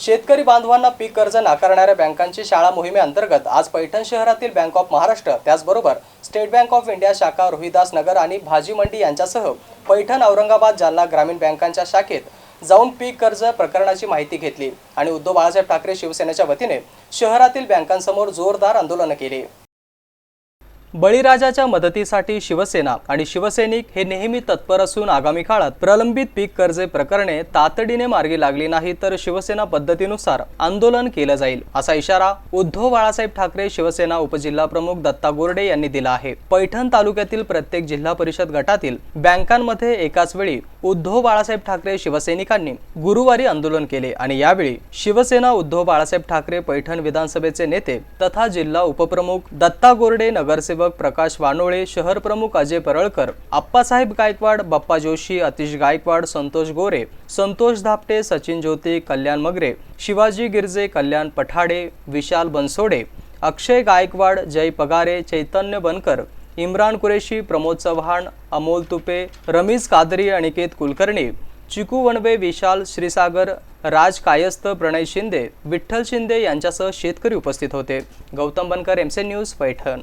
शेतकरी बांधवांना पीक कर्ज नाकारणाऱ्या बँकांची शाळा मोहिमेअंतर्गत आज पैठण शहरातील बँक ऑफ महाराष्ट्र त्याचबरोबर स्टेट बँक ऑफ इंडिया शाखा रोहिदास नगर आणि भाजी मंडी यांच्यासह पैठण औरंगाबाद जालना ग्रामीण बँकांच्या शाखेत जाऊन पीक कर्ज प्रकरणाची माहिती घेतली आणि उद्धव बाळासाहेब ठाकरे शिवसेनेच्या वतीने शहरातील बँकांसमोर जोरदार आंदोलन केले. बळीराजाच्या मदतीसाठी शिवसेना आणि शिवसैनिक हे नेहमी तत्पर असून आगामी काळात प्रलंबित पीक कर्जे प्रकरणे तातडीने मार्गी लागली नाही तर शिवसेना पद्धतीनुसार आंदोलन केलं जाईल असा इशारा उद्धव बाळासाहेब ठाकरे शिवसेना उपजिल्हा प्रमुख दत्ता गोरडे यांनी दिला आहे. पैठण तालुक्यातील प्रत्येक जिल्हा परिषद गटातील बँकांमध्ये एकाच वेळी उद्धव बाळासाहेब ठाकरे शिवसैनिकांनी गुरुवारी आंदोलन केले आणि यावेळी शिवसेना उद्धव बाळासाहेब ठाकरे पैठण विधानसभेचे नेते तथा जिल्हा उपप्रमुख दत्ता गोरडे नगरसेवक प्रकाश वानोळे शहर प्रमुख अजय परळकर आप्पासाहेब गायकवाड बाप्पा जोशी अतिश गायकवाड संतोष गोरे संतोष धापटे सचिन ज्योती कल्याण मगरे शिवाजी गिरजे कल्याण पठाडे विशाल बनसोडे अक्षय गायकवाड जय पगारे चैतन्य बनकर इम्रान कुरेशी प्रमोद चव्हाण अमोल तुपे रमीज कादरी अनिकेत कुलकर्णी चिकू वणवे विशाल श्रीसागर राज कायस्थ प्रणय शिंदे विठ्ठल शिंदे यांच्यासह शेतकरी उपस्थित होते. गौतम बनकर एमसे न्यूज पैठण.